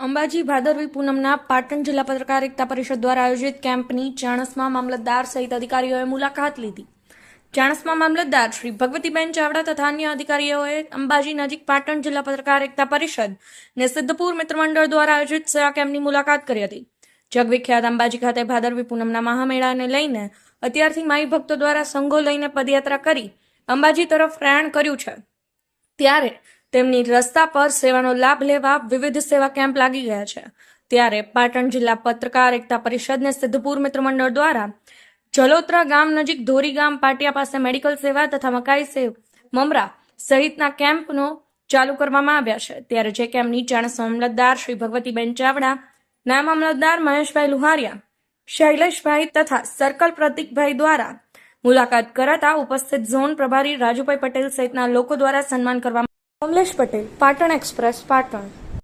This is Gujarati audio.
અંબાજી ભાદરવી પૂનમના પાટણ જિલ્લા પત્રકાર એકતા પરિષદ દ્વારા આયોજિત કેમ્પની ચાણસ્મા મામલતદાર સહિત અધિકારીઓએ મુલાકાત લીધી. ચાણસ્મા મામલતદાર શ્રી ભગવતીબેન ચાવડા તથા અન્ય અધિકારીઓએ અંબાજી નજીક પાટણ જિલ્લા પત્રકાર એકતા પરિષદ ને સિદ્ધપુર મિત્રમંડળ દ્વારા આયોજિત સેવા કેમ્પની મુલાકાત કરી હતી. જગવિખ્યાત અંબાજી ખાતે ભાદરવી પૂનમના મહામેળાને લઈને અત્યારથી માઈ ભક્તો દ્વારા સંઘો લઈને પદયાત્રા કરી અંબાજી તરફ પ્રયાણ કર્યું છે. ત્યારે તેમની રસ્તા પર સેવાનો લાભ લેવા વિવિધ સેવા કેમ્પ લાગી ગયા છે. ત્યારે પાટણ જિલ્લા પત્રકાર એકતા પરિષદને સિદ્ધપુર મિત્ર મંડળ દ્વારા જલોત્રા ગામ નજીક ધોરી ગામ પાટિયા પાસે મેડિકલ સેવા તથા મકાઈ સેવ મમરા સહિતના કેમ્પનો ચાલુ કરવામાં આવ્યા છે. ત્યારે જે કેમ્પની જાણ મામલતદાર શ્રી ભગવતીબેન ચાવડા, નાયબ મામલતદાર મહેશભાઈ લુહારિયા, શૈલેષભાઈ તથા સર્કલ પ્રતિકભાઈ દ્વારા મુલાકાત કરાતા ઉપસ્થિત ઝોન પ્રભારી રાજુભાઈ પટેલ સહિતના લોકો દ્વારા સન્માન કરવામાં કમલેશ પટેલ પાટણ એક્સપ્રેસ પાટણ.